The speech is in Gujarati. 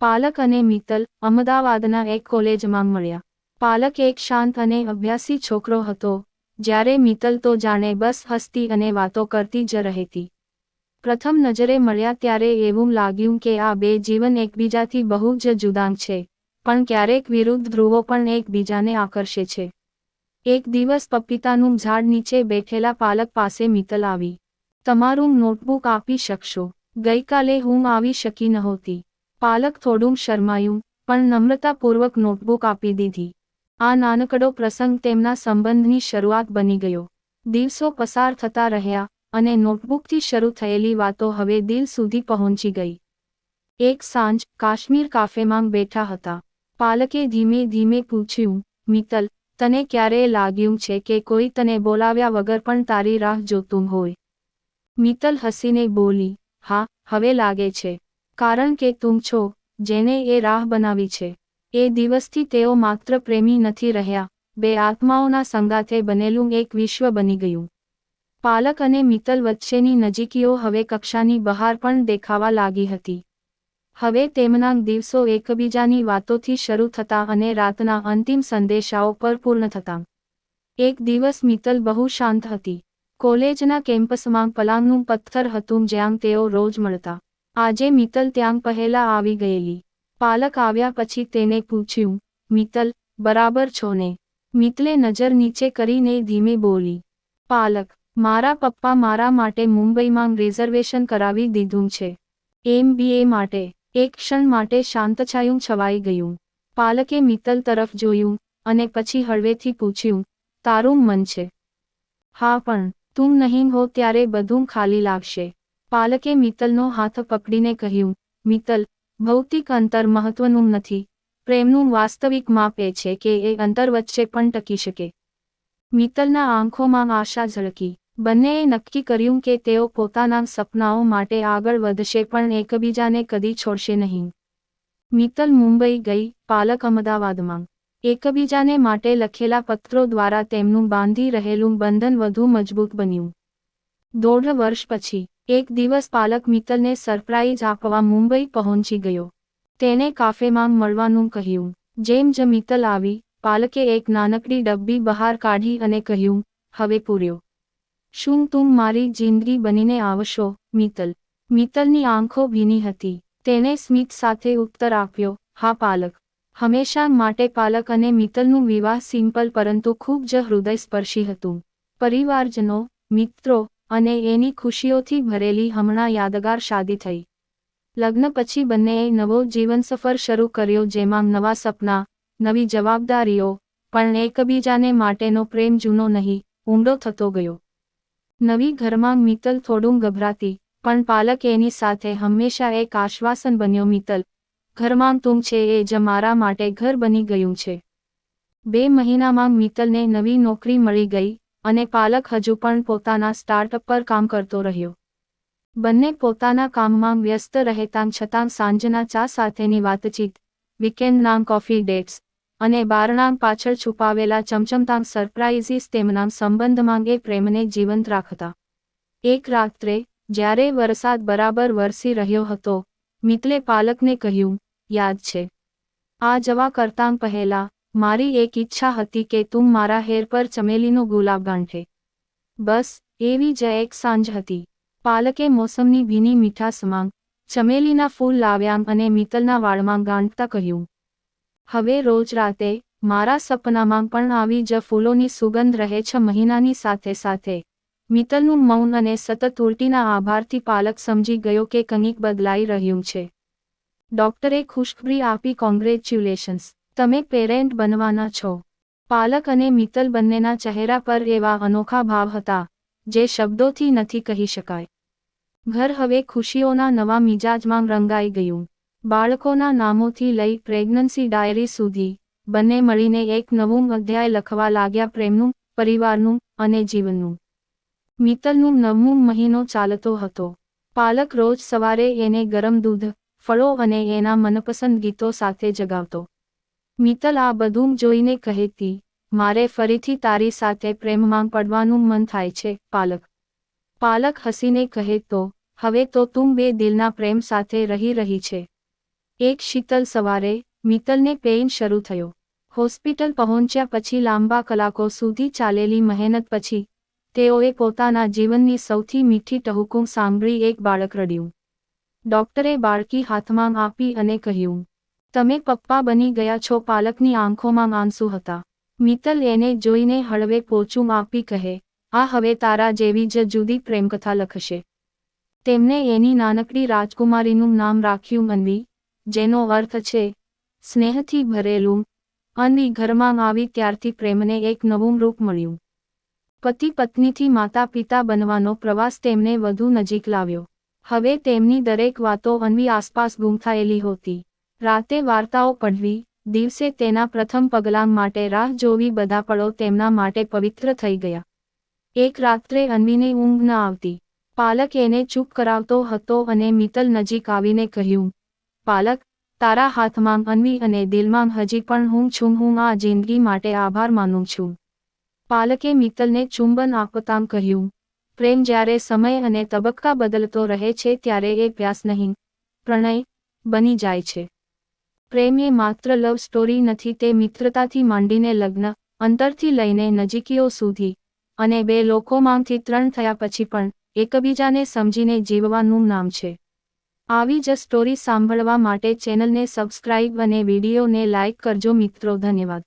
પાલક અને મિત્તલ અમદાવાદના એક કોલેજમાં મળ્યા. પાલક એક શાંત અને અભ્યાસી છોકરો હતો, જ્યારે મિત્તલ તો જાણે બસ હસતી અને વાતો કરતી જ રહેતી. પ્રથમ નજરે મળ્યા ત્યારે એવું લાગ્યું કે આ બે જીવન એકબીજાથી બહુ જ જુદાં છે, પણ ક્યારેક વિરુદ્ધ ધ્રુવો પણ એકબીજાને આકર્ષે છે. એક દિવસ પપીતાનું ઝાડ નીચે બેઠેલા પાલક પાસે મિત્તલ આવી. તમારું નોટબુક આપી શકશો. ગઈકાલે હું આવી શકી નહોતી. પાલક થોડું શરમાયું, પણ નમ્રતાપૂર્વક નોટબુક આપી દીધી. આ નાનકડો પ્રસંગ તેમના સંબંધની શરૂઆત બની ગયો. દિવસો પસાર થતા રહ્યા અને નોટબુકથી શરૂ થયેલી વાતો હવે દિલ સુધી પહોંચી ગઈ. એક સાંજ કાશ્મીર કાફેમાં બેઠા હતા. પાલકે ધીમે ધીમે પૂછ્યું, મિત્તલ, તને ક્યારેય લાગ્યું છે કે કોઈ તને બોલાવ્યા વગર પણ તારી રાહ જોતું હોય? મિત્તલ હસીને બોલી, હા, હવે લાગે છે. કારણ કે તું છો, જેને એ રાહ બનાવી છે. એ દિવસથી તેઓ માત્ર પ્રેમી નથી રહ્યા, બે આત્માઓના સંગાથે બનેલું એક વિશ્વ બની ગયું. પાલક અને મિત્તલ વચ્ચેની નજીકીઓ હવે કક્ષાની બહાર પણ દેખાવા લાગી હતી. હવે તેમના દિવસો એકબીજાની વાતોથી શરૂ થતા અને રાતના અંતિમ સંદેશાઓ પર પૂર્ણ થતા. એક દિવસ મિત્તલ બહુ શાંત હતી. કોલેજના કેમ્પસમાં પલાંગનું પથ્થર હતું જ્યાં તેઓ રોજ મળતા. આજે મિત્તલ ત્યાં પહેલા આવી ગયેલી. પાલક આવ્યા પછી તેને પૂછ્યું, મિત્તલ, બરાબર છો ને? મિત્લે નજર નીચે કરીને ધીમે બોલી, પાલક, મારા પપ્પા મારા માટે મુંબઈમાં રિઝર્વેશન કરાવી દીધું છે. એમ માટે, એક ક્ષણ માટે શાંતછાયું છવાઈ ગયું. પાલકે મિત્તલ તરફ જોયું અને પછી હળવેથી પૂછ્યું, તારું મન છે? હા, પણ તું નહીં હો ત્યારે બધું ખાલી લાગશે. પાલકે મિત્તલનો હાથ પકડીને કહ્યું મિત્તલ ભૌતિક અંતર મહત્વનું નથી. પ્રેમનું વાસ્તવિક માપ એ છે કે એ અંતર વચ્ચે પણ ટકી શકે. મિત્તલના આંખોમાં આશા ઝળકી. બંનેએ નક્કી કર્યું કે તેઓ પોતાના સપનાઓ માટે આગળ વધશે પણ એકબીજાને કદી છોડશે નહીં. મિત્તલ મુંબઈ ગઈ, પાલક અમદાવાદમાં. એકબીજાને માટે લખેલા પત્રો દ્વારા તેમનું બાંધી રહેલું બંધન વધુ મજબૂત બન્યું. દોઢ વર્ષ પછી એક દિવસ પાલક મિત્તલને સરપ્રાઇઝ આપવા મુંબઈ પહોંચી ગયો. તેને કાફેમાં મળવાનું કહ્યું. જેમ જ મિત્તલ આવી, પાલકે એક નાનકડી ડબ્બી બહાર કાઢી અને કહ્યું, હવે પૂર્યો. શું તું મારી જિંદગી બનીને આવશો, મિત્તલ મિત્તલની આંખો ભીની હતી. તેને સ્મિત સાથે ઉત્તર આપ્યો, હા, પાલક. હંમેશા માટે પાલક અને મિત્તલનું વિવાહ સિમ્પલ પરંતુ ખૂબ જ હૃદયસ્પર્શી હતું. પરિવારજનો, મિત્રો અને એની ખુશીઓથી ભરેલી હમણાં યાદગાર શાદી થઈ. લગ્ન પછી બંનેએ નવો જીવનસફર શરૂ કર્યો જેમાં નવા સપના, નવી જવાબદારીઓ, પણ એકબીજાને માટેનો પ્રેમ જૂનો નહીં, ઊંડો થતો ગયો. નવી ઘરમાં મિત્તલ થોડું ગભરાતી, પણ પાલક એની સાથે હંમેશા એક આશ્વાસન બન્યો, મિત્તલ, ઘરમાં તું છે એ જ મારા માટે ઘર બની ગયું છે. બે મહિનામાં મિત્તલને નવી નોકરી મળી ગઈ અને પાલક હજુ પણ પોતાના સ્ટાર્ટઅપ પર કામ કરતો રહ્યો. બંને પોતાના કામમાં વ્યસ્ત રહેતા છતાં સાંજના ચા સાથેની વાતચીત વીકેન્ડના કોફી ડેટ્સ અને બારણામ પાછળ છુપાવેલા ચમચમતામ સરપ્રાઇઝીસ તેમના સંબંધમાં એ પ્રેમને જીવંત રાખતા. એક રાત્રે, જ્યારે વરસાદ બરાબર વરસી રહ્યો હતો, મિતલે પાલકને કહ્યું, યાદ છે. આ જવા કરતાં પહેલા મારી એક ઈચ્છા હતી કે તું મારા હેર પર ચમેલીનો ગુલાબ ગાંઠે. બસ, એવી જ એક સાંજ હતી. પાલકે મોસમની ભીની મીઠા સમાંગ ચમેલીના ફૂલ લાવ્યા અને મિત્તલના વાળમાં ગાંઠતા કહ્યું, હવે રોજ રાતે મારા સપનામાં પણ આવી જ ફૂલોની સુગંધ રહે છે મહિનાની સાથે સાથે. મિત્તલનું મૌન અને સતત ઉલટીના આભારથી પાલક સમજી ગયો કે કંઈક બદલાઈ રહ્યું છે. ડોક્ટરે ખુશખબરી આપી, કોંગ્રેચ્યુલેશન્સ. તમે પેરેન્ટ બનવાના છો. પાલક અને મિત્તલ બંનેના ચહેરા પર એવા અનોખા ભાવ હતા, જે શબ્દોથી નથી કહી શકાય. ઘર હવે ખુશીઓના નવા મિજાજમાં રંગાઈ ગયું. બાળકોના નામોથી લઈ પ્રેગ્નન્સી ડાયરી સુધી, બંને મળીને એક નવું અધ્યાય લખવા લાગ્યા પ્રેમનું, પરિવારનું અને જીવનનું. મિત્તલનું નવમું મહિનો ચાલતો હતો. પાલક રોજ સવારે એને ગરમ દૂધ, ફળો અને એના મનપસંદ ગીતો સાથે જગાવતો. મિત્તલ આ બધું જોઈને કહેતી મારે ફરીથી તારી સાથે પ્રેમમાં પડવાનું મન થાય છે, પાલક. પાલક હસીને કહે, તો, હવે તો તું બે દિલના પ્રેમ સાથે રહી રહી છે. એક શીતલ સવારે મિત્તલને પેઇન શરૂ થયો. હોસ્પિટલ પહોંચ્યા પછી લાંબા કલાકો સુધી ચાલેલી મહેનત પછી તેઓએ પોતાના જીવનની સૌથી મીઠી ટહુકું સાંભળી એક બાળક રડ્યું. ડોક્ટરે બાળકી હાથમાં આપી અને કહ્યું તમે પપ્પા બની ગયા છો, પાલકની આંખોમાં આંસુ હતા. મિત્તલ એને જોઈને હળવે પોચું આપી કહે, આ હવે તારા જેવી જ જુદી પ્રેમકથા લખશે. તેમને એની નાનકડી રાજકુમારીનું નામ રાખ્યું મનવી, જેનો અર્થ છે, સ્નેહથી ભરેલું. અનવી ઘરમાં આવી ત્યારથી પ્રેમને એક નવું રૂપ મળ્યું. પતિ પત્નીથી માતા પિતા બનવાનો પ્રવાસ તેમને વધુ નજીક લાવ્યો. હવે તેમની દરેક વાતો અનવી આસપાસ ગુમ થયેલી હોતી. રાતે વાર્તાઓ પઢવી, દિવસે તેના પ્રથમ પગલાં માટે રાહ જોવી, બધા પળો તેમના માટે પવિત્ર થઈ ગયા. એક રાત્રે અન્વીને ઊંઘ ન આવતી. પાલક એને ચૂપ કરાવતો હતો અને મિત્તલ નજીક આવીને કહ્યું, પાલક, તારા હાથમાં અન્વી અને દિલમાં હજી પણ હું છું, હું આ જિંદગી માટે આભાર માનું છું. પાલકે મિત્તલને ચુંબન આપતાં કહ્યું, પ્રેમ જ્યારે સમય અને તબક્કા બદલતો રહે છે, ત્યારે એ પ્યાસ નહીં, પ્રણય બની જાય છે. પ્રેમ એ માત્ર લવ સ્ટોરી નથી, તે મિત્રતાથી માંડીને લગ્ન અંતરથી લઈને નજીકીઓ સુધી. અને બે લોકોમાંથી ત્રણ થયા પછી પણ એકબીજાને સમજીને જીવવાનું નામ છે. આવી જ સ્ટોરી સાંભળવા માટે ચેનલને સબસ્ક્રાઇબ અને વિડીયોને લાઇક કરજો મિત્રો, ધન્યવાદ.